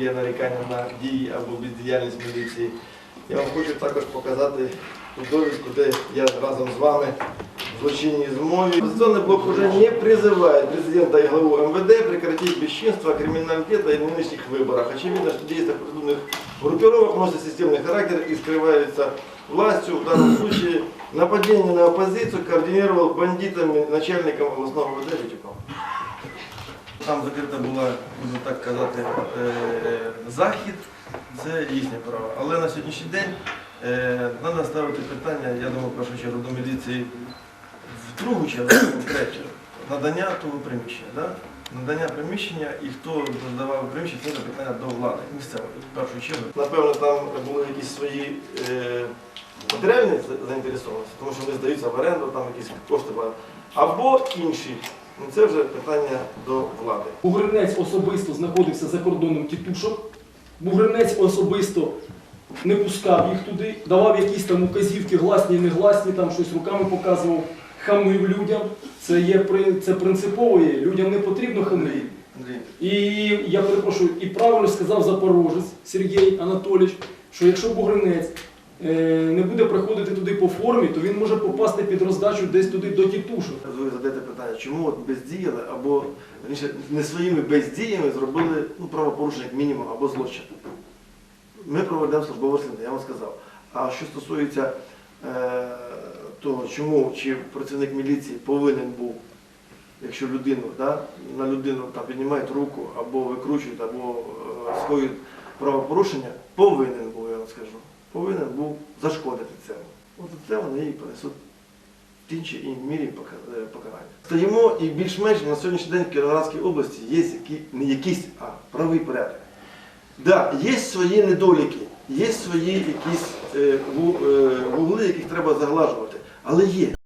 є нарікання на дії або бездіяльність міліції. Я вам хочу також показати ту довідку, де я разом з вами в злочинній змові. Оппозиционный блок уже не призывает президента и главу МВД прекратить бесчинство, криминалитета и в нынешних выборах. Очевидно, что действия преступных группировок носят системный характер и скрываются властью. В данном случае нападение на оппозицию координировал бандитами начальником областного МВД Витюком. Там закрита була, буду так казати, е, захід, це їхнє право. Але на сьогоднішній день треба ставити питання, я думаю, в першу чергу до міліції в другу чергу, в третю, надання того приміщення. Да? Надання приміщення і хто надавав приміщення, це питання до влади місцевої, в першу чергу. Напевно, там були якісь свої е, матеріальні заінтересованості, тому що вони здаються в оренду, там якісь кошти. Або інші. Ну, Це вже питання до влади. Бугринець особисто знаходився за кордоном тітушок. Бугринець особисто не пускав їх туди, давав якісь там указівки, гласні і негласні, там щось руками показував, хамив людям. Це є це принципово є. Людям не потрібно хамити. І я перепрошую, і правильно сказав Запорожець Сергій Анатолійович, що якщо Бугринець не буде приходити туди по формі, то він може попасти під роздачу десь туди до тітушок. ви задаєте питання, чому от бездіяли або не своїми бездіями зробили ну, правопорушення як мінімум або злочин. Ми проведемо службове розслідування, я вам сказав. А що стосується е, того, чому чи працівник міліції повинен був, якщо людину, да, на людину там, піднімають руку або викручують, або е, скоюють правопорушення, повинен був, я вам скажу, був зашкодити цьому. От це вони і понесуть в тій іншій мірі е, покарання. Стоїмо і більш-менш на сьогоднішній день в Кіровоградській області є які, не якийсь, а правий порядок. Да, є свої недоліки, є свої якісь е, е, вугли, яких треба заглажувати, але є.